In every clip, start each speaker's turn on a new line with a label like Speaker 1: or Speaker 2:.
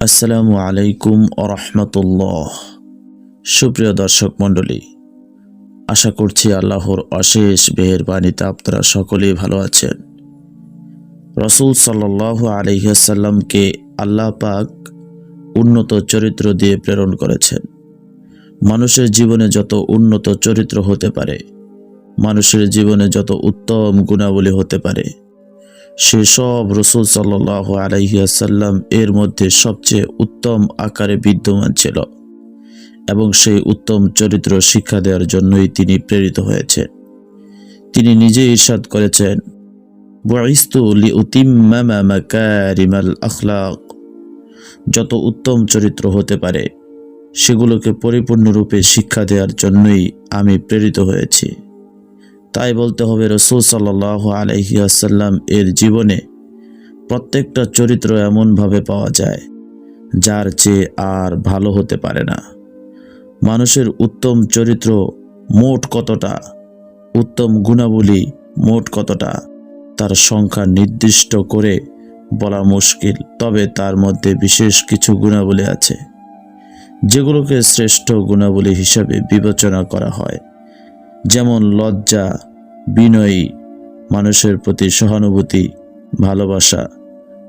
Speaker 1: আসসালামু আলাইকুম আরহামতুল্লাহ সুপ্রিয় দর্শক মণ্ডলী, আশা করছি আল্লাহর অশেষ মেহেরবানিতে আপনারা সকলেই ভালো আছেন। রসুল সাল্লাহ আলহিহাসাল্লামকে আল্লাহ পাক উন্নত চরিত্র দিয়ে প্রেরণ করেছেন। মানুষের জীবনে যত উন্নত চরিত্র হতে পারে, মানুষের জীবনে যত উত্তম গুণাবলী হতে পারে সেসব রসুল সাল্লাহ আলাইসাল্লাম এর মধ্যে সবচেয়ে উত্তম আকারে বিদ্যমান ছিল এবং সেই উত্তম চরিত্র শিক্ষা দেওয়ার জন্যই তিনি প্রেরিত হয়েছে। তিনি নিজে ইরশাদ করেছেন যত উত্তম চরিত্র হতে পারে, সেগুলোকে পরিপূর্ণরূপে শিক্ষা দেওয়ার জন্যই আমি প্রেরিত হয়েছি। তাই বলতে হবে রসুল সাল্লাহ আলহিয়াসাল্লাম এর জীবনে প্রত্যেকটা চরিত্র এমনভাবে পাওয়া যায়, যার চেয়ে আর ভালো হতে পারে না। মানুষের উত্তম চরিত্র মোট কতটা? উত্তম গুণাবলী মোট কতটা? তার সংখ্যা নির্দিষ্ট করে বলা মুশকিল, তবে তার মধ্যে বিশেষ কিছু গুণাবলী আছে, যেগুলোকে শ্রেষ্ঠ গুণাবলী হিসাবে বিবেচনা করা হয়। যেমন লজ্জা, বিনয়ী, মানুষের প্রতি সহানুভূতি, ভালোবাসা,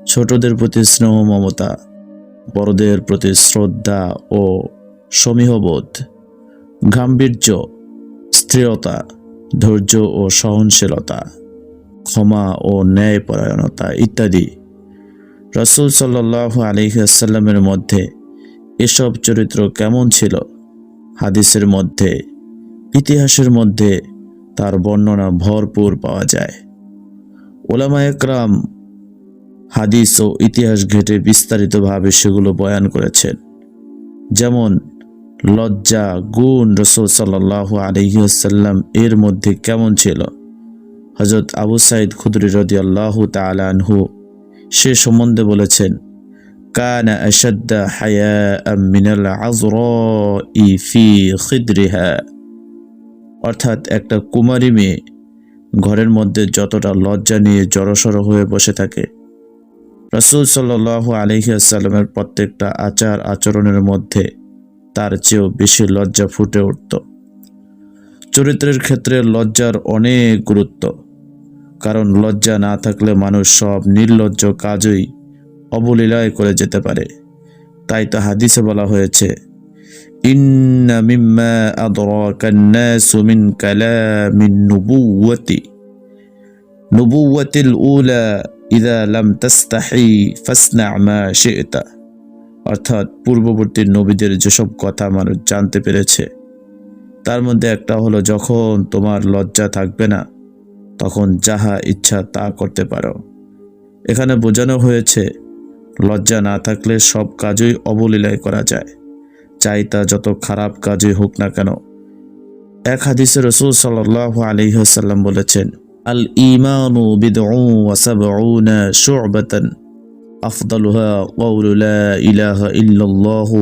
Speaker 1: ছোটদের প্রতি স্নেহ, মমতা, বড়দের প্রতি শ্রদ্ধা ও সমীহবোধ, গাম্ভীর্য স্থিরতা ধৈর্য ও সহনশীলতা, ক্ষমা ও ন্যায়পরায়ণতা ইত্যাদি। রসুল সাল্লাহ আলিহাসাল্লামের মধ্যে এসব চরিত্র কেমন ছিল? হাদিসের মধ্যে ইতিহাসের মধ্যে তার বর্ণনা ভরপুর পাওয়া যায়। ওলামা একরাম হাদিস ও ইতিহাস ঘেটে বিস্তারিতভাবে সেগুলো বয়ান করেছেন। যেমন, লজ্জা, গুণ রসুল সাল্লাহ আলহিহাসাল্লাম এর মধ্যে কেমন ছিল? হজরত আবু সাইদ খুদরি রদি আল্লাহ তালানহু সে সম্বন্ধে বলেছেন, কানা হায়া ই ফি খিদ্রিহা। অর্থাৎ একটা কুমারী মেয়ে ঘরের মধ্যে যতটা লজ্জা নিয়ে জড়সড় হয়ে বসে থাকে। রসুল সাল্লাহ আলহিয়াসাল্লামের প্রত্যেকটা আচার আচরণের মধ্যে তার চেয়েও বেশি লজ্জা ফুটে উঠত। চরিত্রের ক্ষেত্রে লজ্জার অনেক গুরুত্ব। কারণ লজ্জা না থাকলে মানুষ সব নির্লজ্জ কাজই অবলীলায় করে যেতে পারে। তাই তো হাদিসে বলা হয়েছে إن مما أدراك الناس من كلام النبوة نبوة الأولى إذا لم تستحي فاصنع ما شئت অর্থাৎ পূর্ববর্তী নবীদের যেসব কথা মানুষ জানতে পেরেছে তার মধ্যে একটা হলো যখন তোমার লজ্জা থাকবে না তখন যাহা ইচ্ছা তা করতে পারো এখানে বোঝানো হয়েছে লজ্জা না থাকলে সব কাজই অবলীলায় করা যায় চাই তা যত খারাপ কাজই হোক না কেন এক হাদিসে রসুল সাল্লাহ আলিহাসাল্লাম বলেছেন আল ইমানু বিদউ ওয়াসাবউনা শু'বাতান আফদালুহা কওলু লা ইলাহা ইল্লাল্লাহু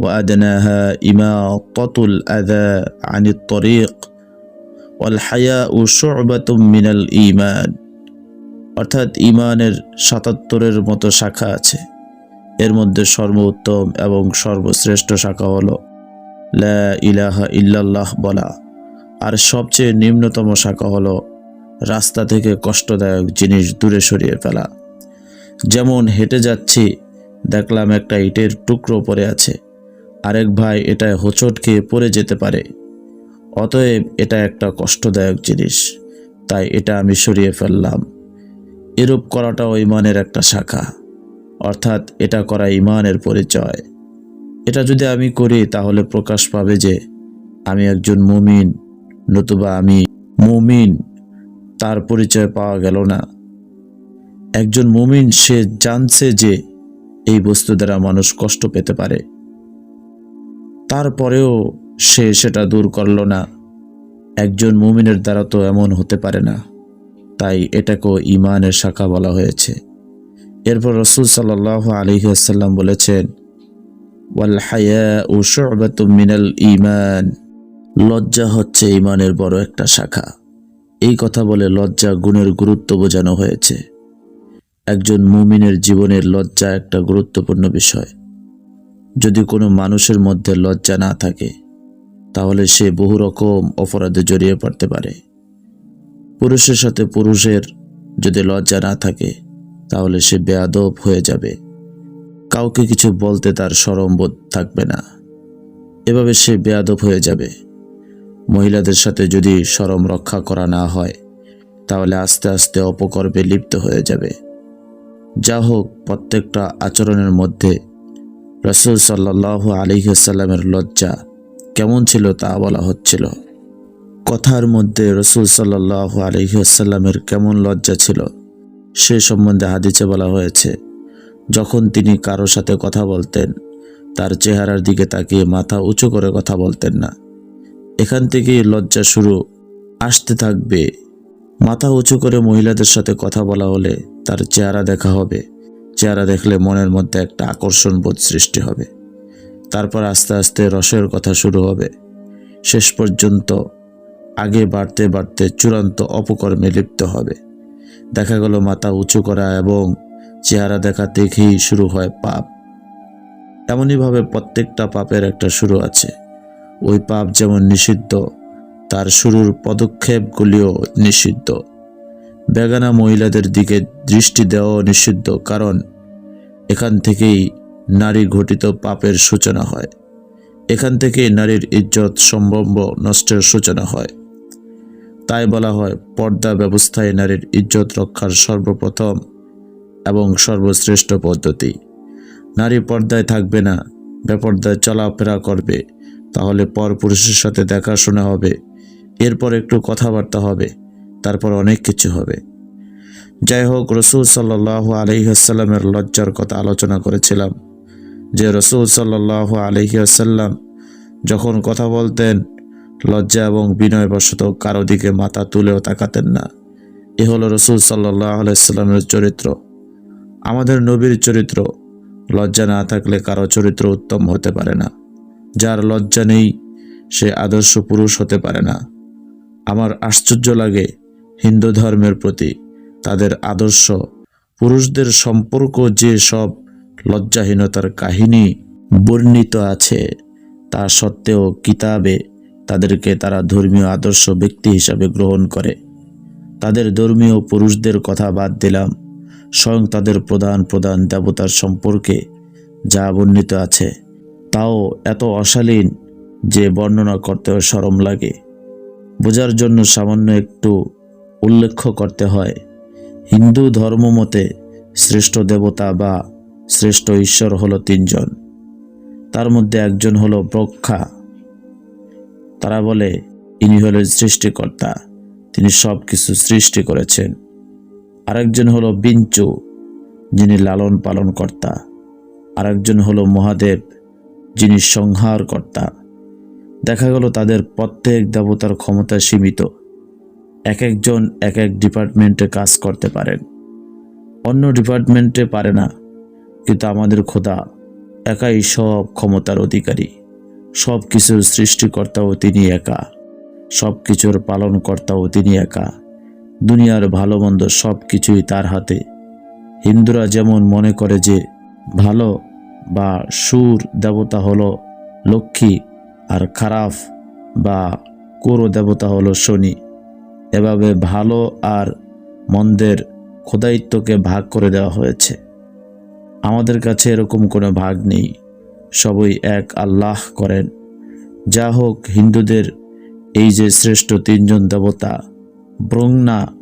Speaker 1: وأدناها إماطة الأذى عن الطريق والحياء شعبة من الإيمان অর্থাৎ ইমানের সাতাত্তরের মতো শাখা আছে এর মধ্যে সর্বোত্তম এবং সর্বশ্রেষ্ঠ শাখা হলো লা ইলাহা ইল্লাল্লাহ বলা। আর সবচেয়ে নিম্নতম শাখা হলো রাস্তা থেকে কষ্টদায়ক জিনিস দূরে সরিয়ে ফেলা। যেমন হেঁটে যাচ্ছি, দেখলাম একটা ইটের টুকরো পড়ে আছে। আরেক ভাই এটায় হোঁচট খেয়ে পড়ে যেতে পারে। অতএব এটা একটা কষ্টদায়ক জিনিস, তাই এটা আমি সরিয়ে ফেললাম। এরূপ করাটাও ইমানের একটা শাখা। অর্থাৎ এটা করা ইমানের পরিচয়। এটা যদি আমি করি, তাহলে প্রকাশ পাবে যে আমি একজন মুমিন, নতুবা আমি মুমিন, তার পরিচয় পাওয়া গেল না। একজন মুমিন, সে জানছে যে এই বস্তু দ্বারা মানুষ কষ্ট পেতে পারে। তারপরেও সে সেটা দূর করল না। একজন মুমিনের দ্বারা তো এমন হতে পারে না। তাই এটাকেও ইমানের শাখা বলা হয়েছে। এরপর রসুল সাল্লাহ আলহিহাসাল্লাম বলেছেন, ওয়াল হায়া মিনাল ইমান লজ্জা হচ্ছে ইমানের বড় একটা শাখা। এই কথা বলে লজ্জা গুণের গুরুত্ব বোঝানো হয়েছে। একজন মুমিনের জীবনের লজ্জা একটা গুরুত্বপূর্ণ বিষয়। যদি কোনো মানুষের মধ্যে লজ্জা না থাকে, তাহলে সে বহু রকম অপরাধে জড়িয়ে পড়তে পারে। পুরুষের সাথে পুরুষের যদি লজ্জা না থাকে তাহলে সে বেয়াদব হয়ে যাবে। কাউকে কিছু বলতে তার সরমবোধ থাকবে না। এভাবে সে বেয়াদব হয়ে যাবে। মহিলাদের সাথে যদি সরম রক্ষা করা না হয়, তাহলে আস্তে আস্তে অপকর্মে লিপ্ত হয়ে যাবে। যা হোক, প্রত্যেকটা আচরণের মধ্যে রসুল সাল্লাহ আলিহাসাল্লামের লজ্জা কেমন ছিল তা বলা হচ্ছিল। কথার মধ্যে রসুল সাল্লাহ আলহিহাসাল্লামের কেমন লজ্জা ছিল সে সম্বন্ধে হাদিসে বলা হয়েছে, যখন তিনি কারও সাথে কথা বলতেন, তার চেহারার দিকে তাকিয়ে মাথা উঁচু করে কথা বলতেন না। এখান থেকেই লজ্জা শুরু, আসতে থাকবে। মাথা উঁচু করে মহিলাদের সাথে কথা বলা হলে তার চেহারা দেখা হবে। চেহারা দেখলে মনের মধ্যে একটা আকর্ষণ বোধ সৃষ্টি হবে। তারপর আস্তে আস্তে রসের কথা শুরু হবে। শেষ পর্যন্ত আগে বাড়তে বাড়তে চূড়ান্ত অপকর্মে লিপ্ত হবে। দেখা গেল মাথা উঁচু করা এবং চেহারা দেখা দেখেই শুরু হয় পাপ। এমনইভাবে প্রত্যেকটা পাপের একটা শুরু আছে। ওই পাপ যেমন নিষিদ্ধ, তার শুরুর পদক্ষেপগুলিও নিষিদ্ধ। বেগানা মহিলাদের দিকে দৃষ্টি দেওয়াও নিষিদ্ধ, কারণ এখান থেকেই নারী ঘটিত পাপের সূচনা হয়। এখান থেকেই নারীর ইজ্জত সম্ভব নষ্টের সূচনা হয়। তাই বলা হয় পর্দা ব্যবস্থায় নারীর ইজ্জত রক্ষার সর্বপ্রথম এবং সর্বশ্রেষ্ঠ পদ্ধতি। নারী পর্দায় থাকবে না, বেপর্দায় চলাফেরা করবে, তাহলে পর পুরুষের সাথে দেখাশোনা হবে, এরপর একটু কথাবার্তা হবে, তারপর অনেক কিছু হবে। যাই হোক, রসুল সাল্লাহ আলহিহাসাল্লামের লজ্জার কথা আলোচনা করেছিলাম যে রসুল সাল্লাহ আলহিহাসাল্লাম যখন কথা বলতেন লজ্জা এবং বিনয়বশত কারও দিকে মাথা তুলেও তাকাতেন না। এ হলো রসুল সাল্লাহ আলাইসাল্লামের চরিত্র। আমাদের নবীর চরিত্র, লজ্জা না থাকলে কারও চরিত্র উত্তম হতে পারে না। যার লজ্জা নেই, সে আদর্শ পুরুষ হতে পারে না। আমার আশ্চর্য লাগে হিন্দু ধর্মের প্রতি তাদের আদর্শ। পুরুষদের সম্পর্ক যে সব লজ্জাহীনতার কাহিনী বর্ণিত আছে, তা সত্ত্বেও কিতাবে তাদেরকে তারা ধর্মীয় আদর্শ ব্যক্তি হিসাবে গ্রহণ করে। তাদের ধর্মীয় পুরুষদের কথা বাদ দিলাম, স্বয়ং তাদের প্রধান প্রধান দেবতার সম্পর্কে যা বর্ণিত আছে। তাও এত অশালীন যে বর্ণনা করতেও সরম লাগে। বোঝার জন্য সামান্য একটু উল্লেখ করতে হয়। হিন্দু ধর্ম মতে শ্রেষ্ঠ দেবতা বা শ্রেষ্ঠ ঈশ্বর হলো তিনজন। তার মধ্যে একজন হলো ব্রক্ষা তারা বলে, ইনি হলেন সৃষ্টিকর্তা। তিনি সব কিছু সৃষ্টি করেছেন। আরেকজন হলো বিঞ্চু, যিনি লালন পালন কর্তা। আরেকজন হলো মহাদেব, যিনি সংহার কর্তা। দেখা গেল তাদের প্রত্যেক দেবতার ক্ষমতা সীমিত। এক একজন এক এক ডিপার্টমেন্টে কাজ করতে পারেন। অন্য ডিপার্টমেন্টে পারে না, কিন্তু আমাদের খোদা একাই সব ক্ষমতার অধিকারী। সব কিছুর সৃষ্টিকর্তাও তিনি একা। সব কিছুর পালনকর্তাও তিনি একা। দুনিয়ার ভালো মন্দ সব কিছুই তার হাতে। হিন্দুরা যেমন মনে করে যে ভালো বা সুর দেবতা হলো লক্ষ্মী আর খারাপ বা কোরো দেবতা হলো শনি, এভাবে ভালো আর মন্দের খোদায়িত্বকে ভাগ করে দেওয়া হয়েছে। আমাদের কাছে এরকম কোনো ভাগ নেই। সবই এক আল্লাহ করেন। যা হোক হিন্দুদের এই যে শ্রেষ্ঠ তিনজন দেবতা ব্রংনা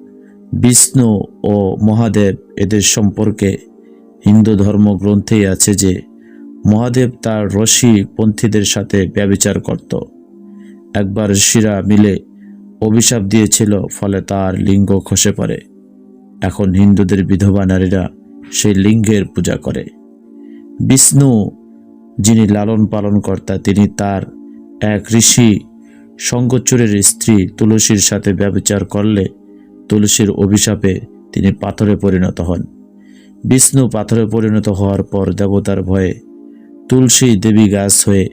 Speaker 1: বিষ্ণু ও মহাদেব, এদের সম্পর্কে হিন্দু ধর্মগ্রন্থেই আছে যে মহাদেব তার রশি পন্থীদের সাথে ব্যবিচার করত। একবার শিরা মিলে অভিশাপ দিয়েছিল, ফলে তার লিঙ্গ খসে পড়ে। এখন হিন্দুদের বিধবা নারীরা সেই লিঙ্গের পূজা করে। বিষ্ণু যিনি লালন পালন কর্তা, তিনি তার এক ঋষি শঙ্কচূড়ের স্ত্রী তুলসীর সাথে ব্যবচার করলে তুলসীর অভিশাপে তিনি পাথরে পরিণত হন। বিষ্ণু পাথরে পরিণত হওয়ার পর দেবতার ভয়ে তুলসী দেবী গাছ হয়ে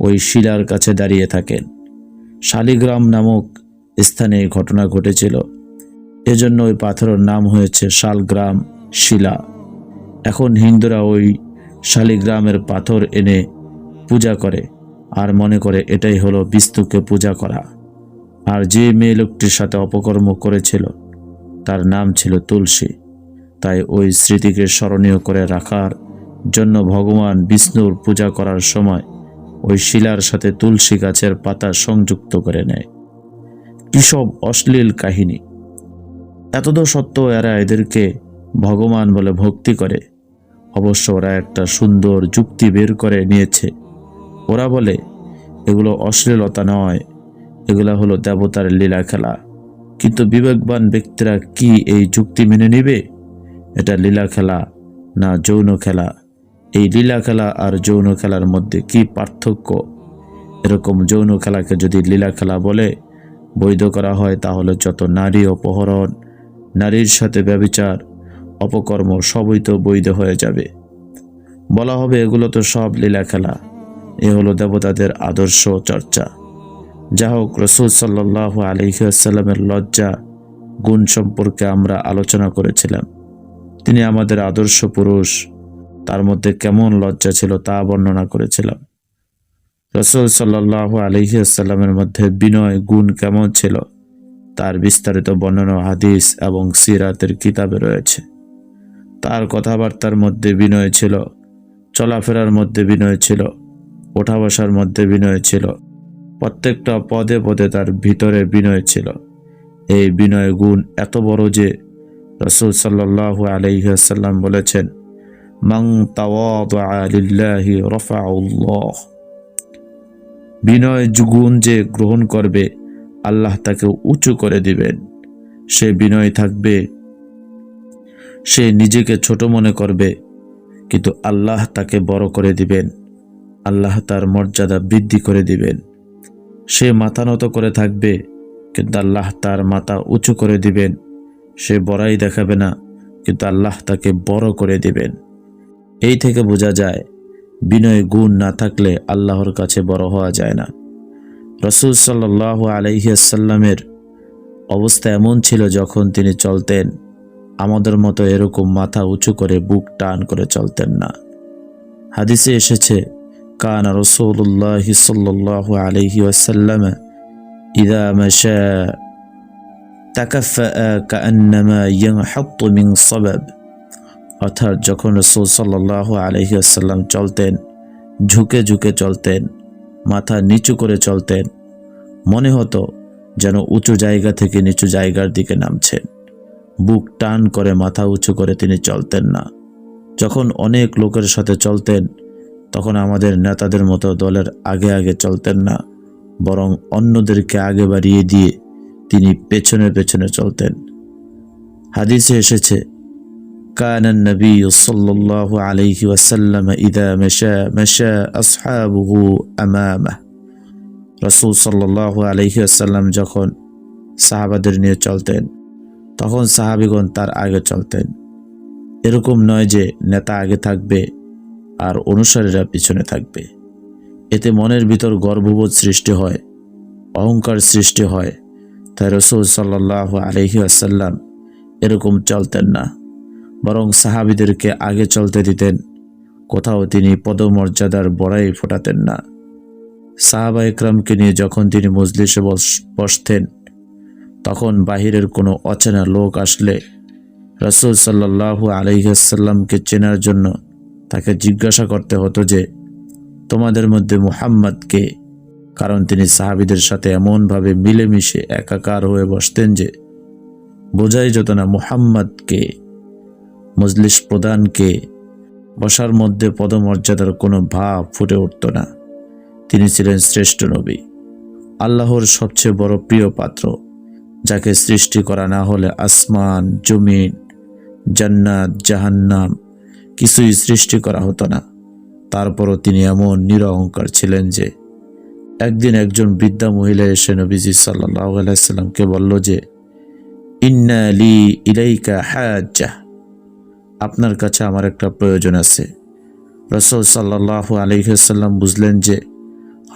Speaker 1: ওই শিলার কাছে দাঁড়িয়ে থাকেন। শালিগ্রাম নামক স্থানে ঘটনা ঘটেছিল। এজন্য ওই পাথরের নাম হয়েছে শালগ্রাম শিলা। এখন হিন্দুরা ওই শালিগ্রামের পাথর এনে পূজা করে, আর মনে করে এটাই হলো বিস্তুকে পূজা করা। আর যে মেয়ে লোকটির সাথে অপকর্ম করেছিল, তার নাম ছিল তুলসী। তাই ওই স্মৃতিকে স্মরণীয় করে রাখার জন্য ভগবান বিষ্ণুর পূজা করার সময় ওই শিলার সাথে তুলসী গাছের পাতা সংযুক্ত করে নেয়। কী সব অশ্লীল কাহিনী। এতদ সত্ত্বেও এরা এদেরকে ভগবান বলে ভক্তি করে। অবশ্য ওরা একটা সুন্দর যুক্তি বের করে নিয়েছে। ওরা বলে, এগুলো অশ্লীলতা নয়, এগুলা হলো দেবতার লীলা খেলা। কিন্তু বিবেকবান ব্যক্তিরা কি এই যুক্তি মেনে নেবে? এটা লীলা খেলা না যৌন খেলা। এই লীলা খেলা আর যৌন খেলার মধ্যে কি পার্থক্য? এরকম যৌন খেলাকে যদি লীলা খেলা বলে, বৈধ করা হয় তাহলে যত নারী অপহরণ, নারীর সাথে ব্যবিচার অপকর্ম সবই তো বৈধ হয়ে যাবে। বলা হবে এগুলো তো সব লীলা খেলা। এ হলো দেবতাদের আদর্শ চর্চা। যা হোক, রসুল সাল্লাহ আলহিসাল্লামের লজ্জা, গুণ সম্পর্কে আমরা আলোচনা করেছিলাম। তিনি আমাদের আদর্শ পুরুষ, তার মধ্যে কেমন লজ্জা ছিল তা বর্ণনা করেছিলাম। রসুল সাল্লাহ আলহিসাল্লামের মধ্যে বিনয়, গুণ কেমন ছিল, তার বিস্তারিত বর্ণনা হাদিস এবং সিরাতের কিতাবে রয়েছে। তার কথাবার্তার মধ্যে বিনয় ছিল, চলাফেরার মধ্যে বিনয় ছিল ওঠা বসার মধ্যে বিনয় ছিল, প্রত্যেকটা পদে পদে তার ভিতরে বিনয় ছিল। এই বিনয় গুণ এত বড় যে রসুল সাল্লাহ আলহিহাসাল্লাম বলেছেন মাং তাওয়ালিল্লাহি রফাউল্লাহ বিনয় গুণ যে গ্রহণ করবে, আল্লাহ তাকে উঁচু করে দিবেন। সে বিনয় থাকবে সে নিজেকে ছোট মনে করবে, কিন্তু আল্লাহ তাকে বড় করে দিবেন। আল্লাহ তার মর্যাদা বৃদ্ধি করে দিবেন। সে মাথা নত করে থাকবে, কিন্তু আল্লাহ তার মাথা উঁচু করে দিবেন। সে বড়াই দেখাবে না, কিন্তু আল্লাহ তাকে বড় করে দিবেন। এই থেকে বোঝা যায়, বিনয় গুণ না থাকলে আল্লাহর কাছে বড় হওয়া যায় না। রসুল সাল্লাহ আলহিয়াসাল্লামের অবস্থা এমন ছিল যখন তিনি চলতেন। আমাদের মতো এরকম মাথা উঁচু করে বুক টান করে চলতেন না। হাদিসে এসেছে, কান রসুল্লাহ সাল্লাহ আলহি ইয়ানহাত্ত মিন সবাব। অর্থাৎ যখন রসুল সাল্লাহ আলহি আসাল্লাম চলতেন, ঝুঁকে ঝুঁকে চলতেন, মাথা নিচু করে চলতেন, মনে হতো যেন উঁচু জায়গা থেকে নিচু জায়গার দিকে নামছেন। বুক টান করে মাথা উঁচু করে তিনি চলতেন না যখন অনেক লোকের সাথে চলতেন তখন আমাদের নেতাদের মতো দলের আগে আগে চলতেন না বরং অন্যদেরকে আগে বাড়িয়ে দিয়ে তিনি পেছনে পেছনে চলতেন হাদিসে এসেছে كان النبي صلى الله عليه وسلم إذا مشى مشى أصحابه أمامه রসুল সাল্লাহ আলহি আসাল্লাম যখন সাহাবাদের নিয়ে চলতেন তখন সাহাবিগণ তার আগে চলতেন। এরকম নয় যে নেতা আগে থাকবে আর অনুসারীরা পিছনে থাকবে। এতে মনের ভিতর গর্ববোধ সৃষ্টি হয়, অহংকার সৃষ্টি হয়, তাই রসুল সাল্লাহ আলহি আসাল্লাম এরকম চলতেন না। বরং সাহাবিদেরকে আগে চলতে দিতেন, কোথাও তিনি পদমর্যাদার বড়াই ফোটাতেন না। সাহাবা ইকরামকে নিয়ে যখন তিনি মজলিসে বসতেন তখন বাহিরের কোনো অচেনা লোক আসলে রসুল সাল্লাহু আলহিহাসাল্লামকে চেনার জন্য তাকে জিজ্ঞাসা করতে হতো যে, তোমাদের মধ্যে মুহাম্মদকে কারণ তিনি সাহাবিদের সাথে এমনভাবে মিলেমিশে একাকার হয়ে বসতেন যে, বোঝাই যেত না মুহাম্মদকে মজলিস প্রধানকে বসার মধ্যে পদমর্যাদার কোনো ভাব ফুটে উঠত না। তিনি ছিলেন শ্রেষ্ঠ নবী, আল্লাহর সবচেয়ে বড় প্রিয় পাত্র। যাকে সৃষ্টি করা না হলে আসমান, জমিন, জান্নাত, জাহান্নাম কিছুই সৃষ্টি করা হতো না। তারপরও তিনি এমন নিরহংকার ছিলেন যে একদিন একজন বৃদ্ধা মহিলা এসে নবীজি সাল্লাহ বলল যে, ইন্না লি ইলাইকা হাজ্জা। আপনার কাছে আমার একটা প্রয়োজন আছে। রসল সাল্লাহ আলহিহাল্লাম বুঝলেন যে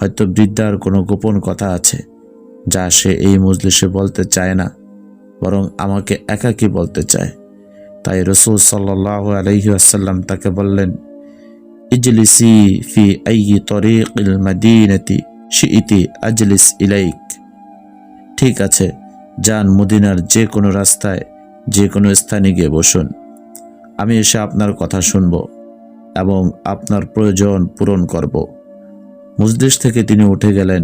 Speaker 1: হয়তো বৃদ্ধার কোনো গোপন কথা আছে। যা সে এই মজলিসে বলতে চায় না, বরং আমাকে একাকি বলতে চায়। তাই রসুল সাল্লাহ আলহি আসাল্লাম তাকে বললেন, ইজলিসি ফি আই তরিকিল মাদিনাতি শিইতি আজলিস ইলাইক। ঠিক আছে, যান মদিনার যে কোনো রাস্তায় যে কোনো স্থানে গিয়ে বসুন। আমি এসে আপনার কথা শুনব এবং আপনার প্রয়োজন পূরণ করব। মজলিস থেকে তিনি উঠে গেলেন।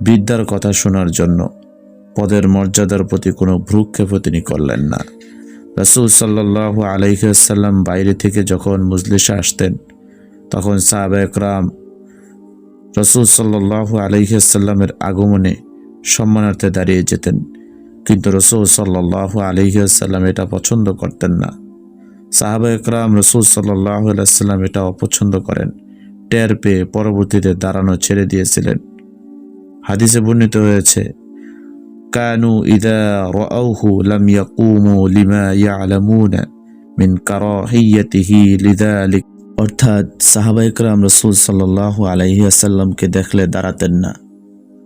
Speaker 1: বিদ্যার কথা শোনার জন্য। পদের মর্যাদার প্রতি কোনো ভ্রুক্ষেপও তিনি করলেন না। রসুল সাল্লাহ আলহিহাসাল্লাম বাইরে থেকে যখন মজলিসে আসতেন, তখন সাহাব একরাম রসুল সাল্লাহ আলহিহাসাল্লামের আগমনে সম্মানার্থে দাঁড়িয়ে যেতেন। কিন্তু রসুল সাল্লাহ আলহিহাসাল্লাম এটা পছন্দ করতেন না। সাহাবা একরাম রসুল সাল্লাহ আলাইসাল্লাম এটা অপছন্দ করেন। টের পেয়ে পরবর্তীতে দাঁড়ানো ছেড়ে দিয়েছিলেন। হাদিসে বর্ণিত হয়েছে, কানু ইদা রাউহু লাম ইয়াকুমু লিমা ইয়ালামুনা মিন কারাহিয়াতিহি লিযালিক। অর্থাৎ সাহাবা ইকরাম রসুল সাল্লাল্লাহু আলাইহি আসাল্লামকে দেখলে দাঁড়াতেন না।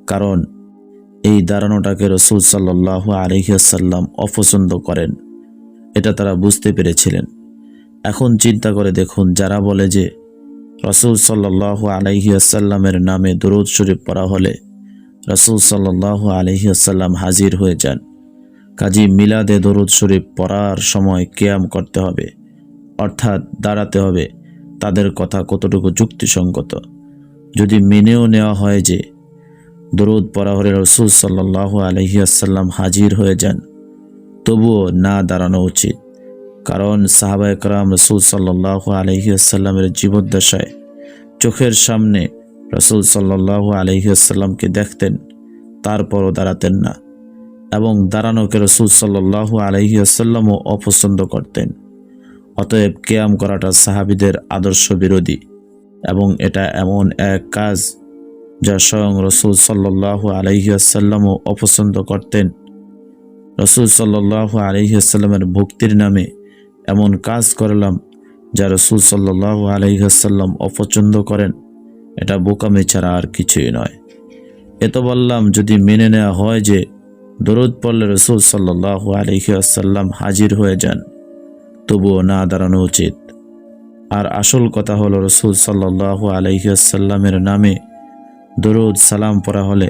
Speaker 1: কারণ এই দাঁড়ানোটাকে রসুল সাল্লাল্লাহু আলাইহি আসাল্লাম অপছন্দ করেন। এটা তারা বুঝতে পেরেছিলেন। এখন চিন্তা করে দেখুন, যারা বলে যে রসুল সাল্লাহ আলাইহি আসাল্লামের নামে দরুদ শরীফ পড়া হলে রসুল সাল্লাহ আলহি আসাল্লাম হাজির হয়ে যান। কাজী মিলাদে দরুদ শরীফ পড়ার সময় কেয়াম করতে হবে, অর্থাৎ দাঁড়াতে হবে। তাদের কথা কতটুকু যুক্তিসঙ্গত? যদি মেনেও নেওয়া হয় যে দরুদ পড়া হলে রসুল সাল্লাহ আলহি আসাল্লাম হাজির হয়ে যান, তবুও না দাঁড়ানো উচিত। কারণ সাহাবা একরাম রসুল সাল্লাহ আলহি আসাল্লামের জীবদ্দশায় চোখের সামনে রসুল সাল্লাহ আলহিহাসাল্লামকে দেখতেন, তারপরও দাঁড়াতেন না এবং দাঁড়ানোকে রসুল সাল্লাহ আলহিহাসাল্লামও অপছন্দ করতেন। অতএব কেয়াম করাটা সাহাবিদের আদর্শ বিরোধী এবং এটা এমন এক কাজ যা স্বয়ং রসুল সাল্লাহ আলহিহাসাল্লামও অপছন্দ করতেন। রসুল সাল্লাহ আলহিহাসাল্লামের ভক্তির নামে এমন কাজ করলাম যা রসুল সাল্লাহ আলহিহাসাল্লাম অপছন্দ করেন। এটা বোকামি ছাড়া আর কিছুই নয়। এ তো বললাম, যদি মেনে নেওয়া হয় যে দরুদ পড়লে রসুল সাল্লাহ আলহিহাসাল্লাম হাজির হয়ে যান, তবুও না দাঁড়ানো উচিত। আর আসল কথা হলো, রসুল সাল্লাহ আলহিহাসাল্লামের নামে দরুদ সালাম পড়া হলে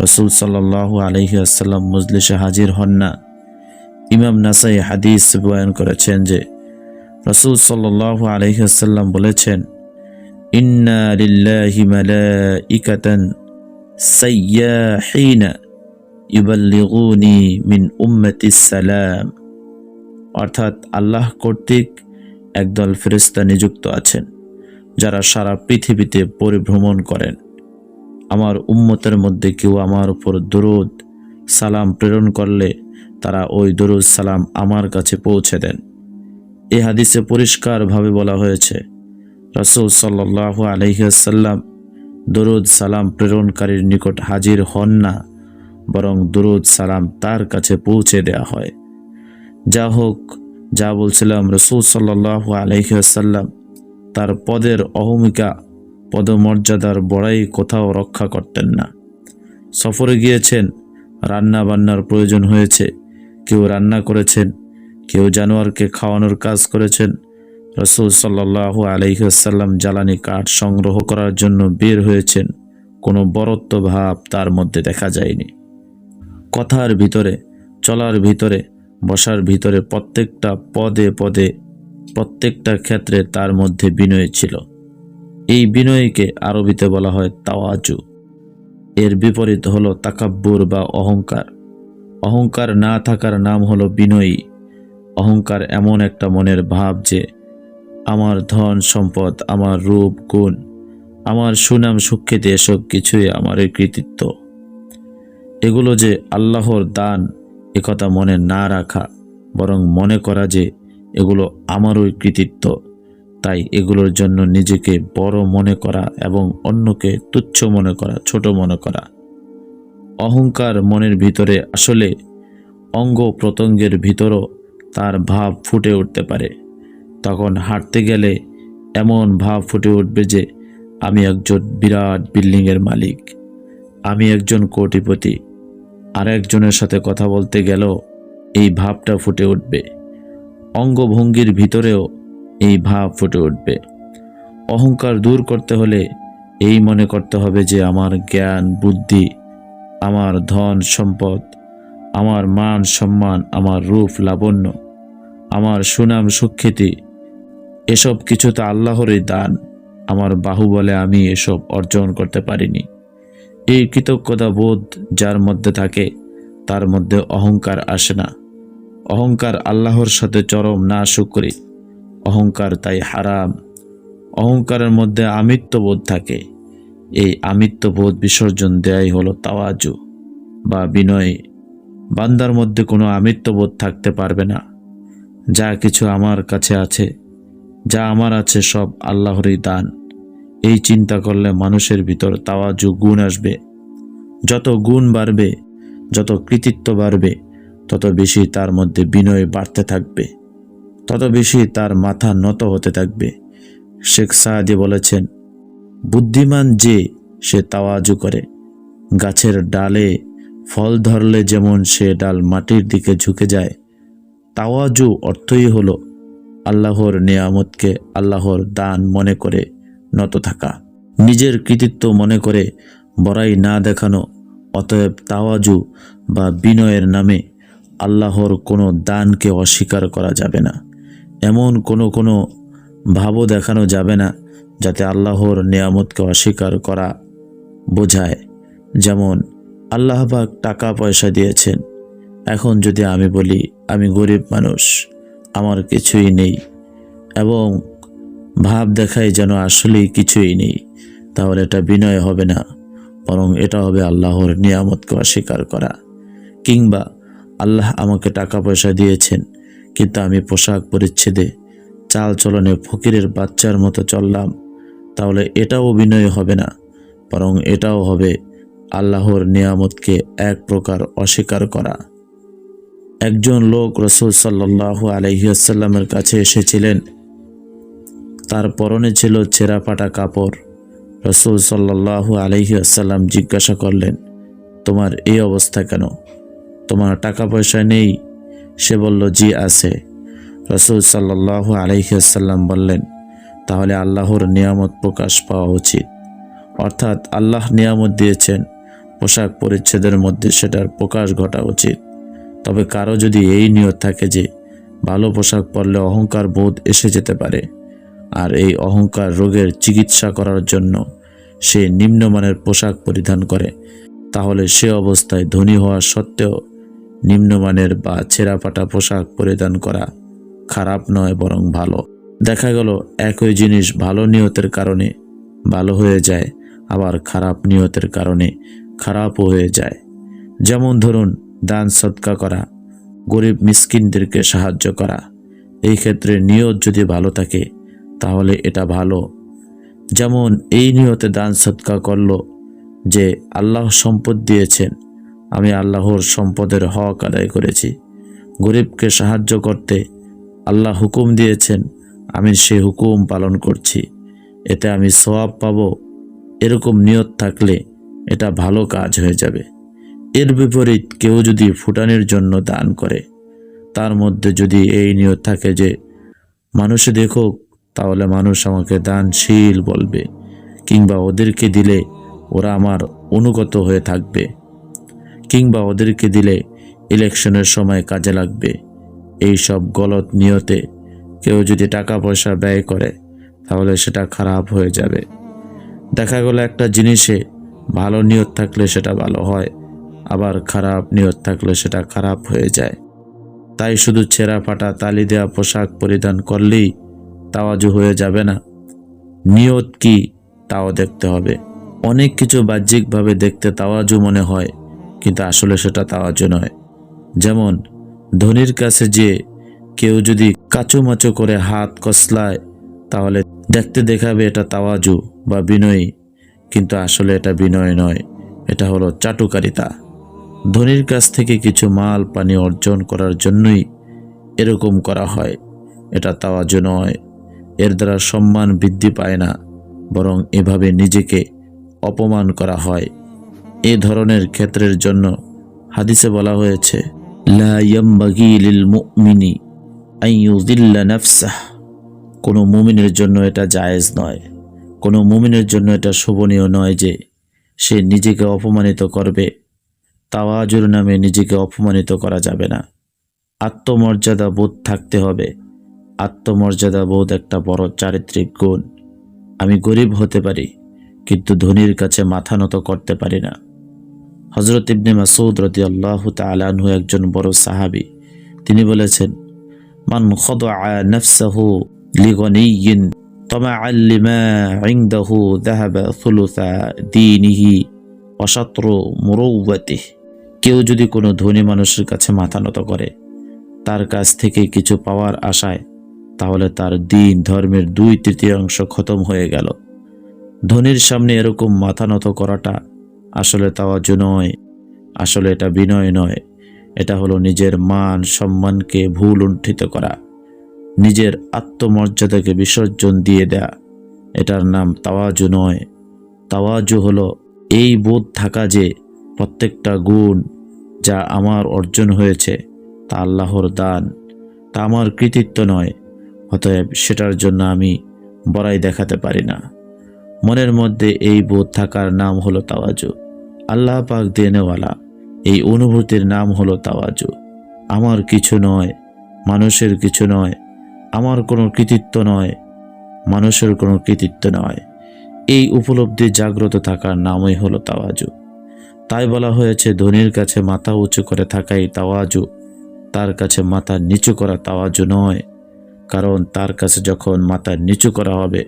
Speaker 1: রসুল সাল্লাহ আলহিহাসাল্লাম মজলিসে হাজির হন না। ইমাম নাসাই হাদিস বয়ান করেছেন যে, রসুল সাল্লাহ আলহিহাসাল্লাম বলেছেন ইন্না লিল্লাহি মালাইকাতান সাইয়াহিনা ইউবাল্লিগুনি মিন উম্মতি সালাম অর্থাৎ আল্লাহ কর্তৃক একদল ফেরেস্তা নিযুক্ত আছেন, যারা সারা পৃথিবীতে পরিভ্রমণ করেন। আমার উম্মতের মধ্যে কেউ আমার উপর দরুদ, সালাম প্রেরণ করলে তারা ওই দরুদ সালাম আমার কাছে পৌঁছে দেন। এ হাদিসে পরিষ্কারভাবে বলা হয়েছে রসুল সাল্লাহ আলহিহাসাল্লাম দরুদ সালাম প্রেরণকারীর নিকট হাজির হন না, বরং দরুদ সালাম তার কাছে পৌঁছে দেয়া হয়। যা হোক, যা বলছিলাম রসুল সাল্লাহ আলহিহাসাল্লাম তার পদের অহমিকা, পদমর্যাদার বড়াই কোথাও রক্ষা করতেন না। সফরে গিয়েছেন রান্না বান্নার প্রয়োজন হয়েছে, কেউ রান্না করেছেন, কেউ জানোয়ারকে খাওয়ানোর কাজ করেছেন রসুল সাল্লাহ আলহিহাসাল্লাম জ্বালানি কাঠ সংগ্রহ করার জন্য বের হয়েছেন। কোনো বরত্ব ভাব তার মধ্যে দেখা যায়নি। কথার ভিতরে, চলার ভিতরে, বসার ভিতরে প্রত্যেকটা পদে পদে, প্রত্যেকটা ক্ষেত্রে তার মধ্যে বিনয় ছিল। এই বিনয়কে আরবিতে বলা হয় তাওয়াজু। এর বিপরীত হলো তাকাব্বুর বা অহংকার। অহংকার না থাকার নাম হলো বিনয়ী। অহংকার এমন একটা মনের ভাব যে আমার ধন সম্পদ, আমার রূপ, গুণ, আমার সুনাম সুখ্যাতি, এসব কিছুই আমার কৃতিত্ব। এগুলো যে আল্লাহর দান একথা মনে না রাখা, বরং মনে করা যে এগুলো আমারই কৃতিত্ব। তাই এগুলোর জন্য নিজেকে বড় মনে করা এবং অন্যকে তুচ্ছ মনে করা, ছোট মনে করা। অহংকার মনের ভিতরে আসলে অঙ্গ প্রত্যঙ্গের ভিতরও তার ভাব ফুটে উঠতে পারে। তখন হাঁটতে গেলে এমন ভাব ফুটে উঠবে যে আমি একজন বিরাট বিল্ডিংয়ের মালিক। আমি একজন কোটিপতি। আর একজনের সাথে কথা বলতে গেলেও এই ভাবটা ফুটে উঠবে। অঙ্গভঙ্গির ভিতরেও এই ভাব ফুটে উঠবে। অহংকার দূর করতে হলে এই মনে করতে হবে যে আমার জ্ঞান, বুদ্ধি, আমার ধন সম্পদ, আমার মান সম্মান, আমার রূপ লাবণ্য, আমার সুনাম সুখ্যাতি এসব কিছু তো আল্লাহরই দান। আমার বাহুবলে আমি এসব অর্জন করতে পারিনি। এই কৃতজ্ঞতা বোধ যার মধ্যে থাকে, তার মধ্যে অহংকার আসে না। অহংকার আল্লাহর সাথে চরম না শুকরি অহংকার তাই হারাম। অহংকারের মধ্যে আমিত্ববোধ থাকে। এই আমিত্ববোধ বিসর্জন দেয়াই হলো তাওয়াজু বা বিনয়। বান্দার মধ্যে কোনো আমিত্ববোধ থাকতে পারবে না। যা কিছু আমার কাছে আছে যা আমার আছে সব আল্লাহরই দান। এই চিন্তা করলে মানুষের ভিতর তাওয়াজু গুণ আসবে। যত গুণ বাড়বে, যত কৃতিত্ব বাড়বে, তত বেশি তার মধ্যে বিনয় বাড়তে থাকবে। তত বেশি তার মাথা নত হতে থাকবে। শেখ সাহাদি বলেছেন, বুদ্ধিমান যে, সে তাওয়াজু করে। গাছের ডালে ফল ধরলে যেমন সে ডাল মাটির দিকে ঝুঁকে যায়, তাওয়াজু অর্থই হলো আল্লাহর নিয়ামতকে আল্লাহর দান মনে করে নত থাকা। নিজের কৃতিত্ব মনে করে বড়াই না দেখানো, অতএব তাওয়াজু বা বিনয়ের নামে আল্লাহর কোনো দানকে অস্বীকার করা যাবে না। এমন কোনো কোনো ভাবও দেখানো যাবে না যাতে আল্লাহর নিয়ামতকে অস্বীকার করা বোঝায়। যেমন আল্লাহবাক টাকা পয়সা দিয়েছেন। এখন যদি আমি বলি, আমি গরিব মানুষ। আমার কিছুই নেই এবং ভাব দেখায় যেন আসলেই কিছুই নেই, তাহলে এটা বিনয় হবে না, বরং এটা হবে আল্লাহর নিয়ামতকে অস্বীকার করা। কিংবা আল্লাহ আমাকে টাকা পয়সা দিয়েছেন, কিন্তু আমি পোশাক পরিচ্ছেদে, চাল চলনে ফকিরের বাচ্চার মতো চললাম, তাহলে এটাও বিনয় হবে না, বরং এটাও হবে আল্লাহর নিয়ামতকে এক প্রকার অস্বীকার করা। একজন লোক রসুল সাল্লাহ আলহিয়াসাল্লামের কাছে এসেছিলেন। তার পরনে ছিল ছেঁড়া ফাটা কাপড়। রসুল সাল্লাহ আলহিয়াসাল্লাম জিজ্ঞাসা করলেন, তোমার এই অবস্থা কেন? তোমার টাকা পয়সা নেই? সে বলল, জি, আছে। রসুল সাল্লাহ আলহিয়াসাল্লাম বললেন, তাহলে আল্লাহর নিয়ামত প্রকাশ পাওয়া উচিত। অর্থাৎ আল্লাহ নিয়ামত দিয়েছেন, পোশাক পরিচ্ছেদের মধ্যে সেটার প্রকাশ ঘটা উচিত। তবে কারও যদি এই নিয়ত থাকে যে ভালো পোশাক পরলে অহংকার বোধ এসে যেতে পারে, আর এই অহংকার রোগের চিকিৎসা করার জন্য সে নিম্নমানের পোশাক পরিধান করে, তাহলে সে অবস্থায় ধনী হওয়া সত্ত্বেও নিম্নমানের বা ছেঁড়াফাটা পোশাক পরিধান করা খারাপ নয়, বরং ভালো। দেখা গেল একই জিনিস ভালো নিয়তের কারণে ভালো হয়ে যায়, আবার খারাপ নিয়তের কারণে খারাপও হয়ে যায়। যেমন ধরুন দান সৎকা করা, গরিব মিসকিনদেরকে সাহায্য করা। এই ক্ষেত্রে নিয়ত যদি ভালো থাকে, তাহলে এটা ভালো। যেমন এই নিয়তে দান সৎকা করল যে, আল্লাহ সম্পদ দিয়েছেন, আমি আল্লাহর সম্পদের হক আদায় করেছি। গরিবকে সাহায্য করতে আল্লাহ হুকুম দিয়েছেন, আমি সে হুকুম পালন করছি। এতে আমি সওয়াব পাব। এরকম নিয়ত থাকলে এটা ভালো কাজ হয়ে যাবে। এর বিপরীত কেউ যদি ফুটানির জন্য দান করে, তার মধ্যে যদি এই নিয়ত থাকে যে, মানুষে দেখুক, তাহলে মানুষ আমাকে দানশীল বলবে, কিংবা ওদেরকে দিলে ওরা আমার অনুগত হয়ে থাকবে, কিংবা ওদেরকে দিলে ইলেকশনের সময় কাজে লাগবে। এই সব গলত নিয়তে কেউ যদি টাকা পয়সা ব্যয় করে, তাহলে সেটা খারাপ হয়ে যাবে। দেখা গেল একটা জিনিসে ভালো নিয়ত থাকলে সেটা ভালো হয়। আবার খারাপ নিয়ত থাকলে সেটা খারাপ হয়ে যায়। তাই শুধু ছেঁড়া ফাটা তালি দেওয়া পোশাক পরিধান করলেই তাওয়াজু হয়ে যাবে না। নিয়ত কি তাও দেখতে হবে। অনেক কিছু বাহ্যিকভাবে দেখতে তাওয়াজু মনে হয়, কিন্তু আসলে সেটা তাওয়াজু নয়। যেমন, ধনির কাছে যে কেউ যদি কাচুমাচু করে হাত কসলায়, তাহলে দেখতে দেখাবে এটা তাওয়াজু বা বিনয়ী, কিন্তু আসলে এটা বিনয় নয়। এটা হলো চাটুকারিতা। ধনির কাছ থেকে কিছু মাল, পানি অর্জন করার জন্যই এরকম করা হয়। এটা তাওয়াজু নয়। এর দ্বারা সম্মান বৃদ্ধি পায় না, বরং এভাবে নিজেকে অপমান করা হয়। এ ধরনের ক্ষেত্রের জন্য হাদিসে বলা হয়েছে কোনো মুমিনের জন্য এটা জায়েজ নয়। কোনো মুমিনের জন্য এটা শোভনীয় নয় যে সে নিজেকে অপমানিত করবে। তাওয়াজুর নামে নিজেকে অপমানিত করা যাবে না। আত্মমর্যাদা বোধ থাকতে হবে। আত্মমর্যাদা বোধ একটা বড় চারিত্রিক গুণ। আমি গরিব হতে পারি, কিন্তু ধনির কাছে মাথা নত করতে পারি না। হজরত ইবনে মাসুদ রতি আল্লাহ তালাহু একজন বড় সাহাবি। তিনি বলেছেন, মান খদ আহ লিগনিয়িন তমা আল্লিমা ইংদাহু দাহাবা সুলুসা দিনিহি অশত্র মুরৌবাতিহ কেউ যদি কোনো ধনী মানুষের কাছে মাথা নত করে, তার কাছ থেকে কিছু পাওয়ার আশায়, তাহলে তার দিন ধর্মের দুই তৃতীয়াংশ খতম হয়ে গেল। ধনীর সামনে এরকম মাথা নত করাটা আসলে তাওয়াজু নয়, আসলে এটা বিনয় নয়। এটা হলো নিজের মান সম্মানকে ভুল উণ্ঠিত করা, নিজের আত্মমর্যাদাকে বিসর্জন দিয়ে দেয়া। এটার নাম তাওয়াজু নয়। তাওয়াজু হলো এই বোধ থাকা যে প্রত্যেকটা গুণ যা আমার অর্জন হয়েছে, তা আল্লাহর দান, তা আমার কৃতিত্ব নয়, অতএব সেটার জন্য আমি বড়াই দেখাতে পারি না। মনের মধ্যে এই বোধ থাকার নাম হলো তাওয়াজু। আল্লাহ পাক দেনেওয়ালা, এই অনুভূতির নাম হলো তাওয়াজু। আমার কিছু নয়, মানুষের কিছু নয়, আমার কোনো কৃতিত্ব নয়, মানুষের কোনো কৃতিত্ব নয়। এই উপলব্ধি জাগ্রত থাকার নামই হলো তাওয়াজু। তাই বলা হয়েছে, ধনীর কাছে মাথা উঁচু করে থাকাই তাওয়াজু। তার কাছে মাথা নিচু করা তাওয়াজু নয়। কারণ তার কাছে যখন মাথা নিচু করা হবে,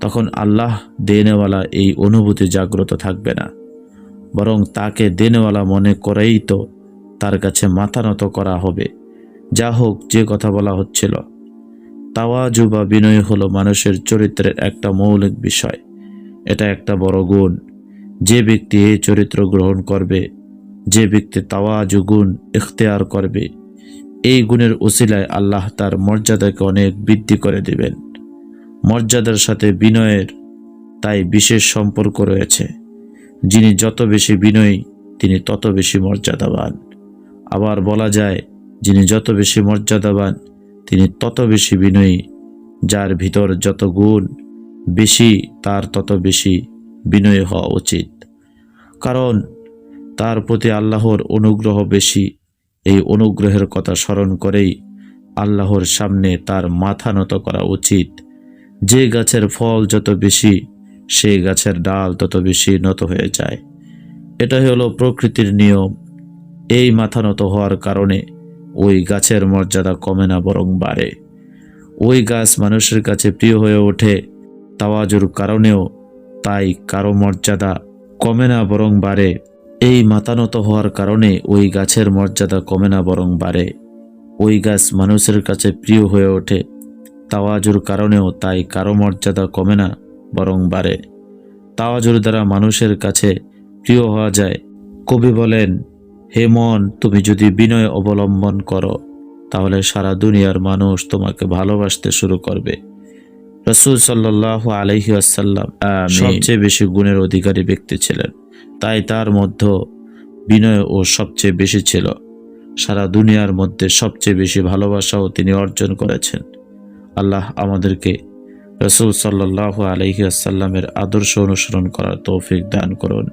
Speaker 1: তখন আল্লাহ দেনেওয়ালা এই অনুভূতি জাগ্রত থাকবে না। বরং তাকে দেনেওয়ালা মনে করেই তো তার কাছে মাথা নত করা হবে। যা হোক, যে কথা বলা হচ্ছিল। তাওয়াজু বা বিনয় হলো মানুষের চরিত্রের একটা মৌলিক বিষয়। এটা একটা বড় গুণ। যে ব্যক্তি এই চরিত্র গ্রহণ করবে, যে ব্যক্তি তাওয়াজু গুণ ইখতিয়ার করবে, এই গুণের উসিলায় আল্লাহ তার মর্যাদাকে অনেক বৃদ্ধি করে দেবেন। মর্যাদার সাথে বিনয়ের তাই বিশেষ সম্পর্ক রয়েছে। যিনি যত বেশি বিনয়ী, তিনি তত বেশি মর্যাদাবান। আবার বলা যায়, যিনি যত বেশি মর্যাদাবান, তিনি তত বেশি বিনয়ী, যার ভিতর যত গুণ, বেশি তার তত বেশি বিনয়ী হওয়া উচিত। কারণ তার প্রতি আল্লাহর অনুগ্রহ বেশি। এই অনুগ্রহের কথা স্মরণ করেই আল্লাহর সামনে তার মাথা নত করা উচিত। যে গাছের ফল যত বেশি সেই গাছের ডাল তত বেশি নত হয়ে যায়। এটাই হলো প্রকৃতির নিয়ম। এই মাথা নত হওয়ার কারণে ওই গাছের মর্যাদা কমে না, বরং বাড়ে। ওই গাছ মানুষের কাছে প্রিয় হয়ে ওঠে। তাওয়াজুর কারণেও তাই কারও মর্যাদা কমে না বরং বাড়ে। এই মাতানত হওয়ার কারণে ওই গাছের মর্যাদা কমে না বরং বাড়ে। ওই গাছ মানুষের কাছে প্রিয় হয়ে ওঠে। তাওয়াজুর কারণেও তাই কারও মর্যাদা কমে না বরং বাড়ে। তাওয়াজুর দ্বারা মানুষের কাছে প্রিয় হওয়া যায়। কবি বলেন, হে মন, তুমি যদি বিনয় অবলম্বন করো, তাহলে সারা দুনিয়ার মানুষ তোমাকে ভালোবাসতে শুরু করবে। রসুল সাল্লাহ আলহি আসাল্লাম সবচেয়ে বেশি গুণের অধিকারী ব্যক্তি ছিলেন। তাই তার মধ্যে বিনয় ও সবচেয়ে বেশি ছিল। সারা দুনিয়ার মধ্যে সবচেয়ে বেশি ভালোবাসাও তিনি অর্জন করেছেন। আল্লাহ আমাদেরকে রসুল সাল্লাহ আলহি আসাল্লামের আদর্শ অনুসরণ করার তৌফিক দান করুন।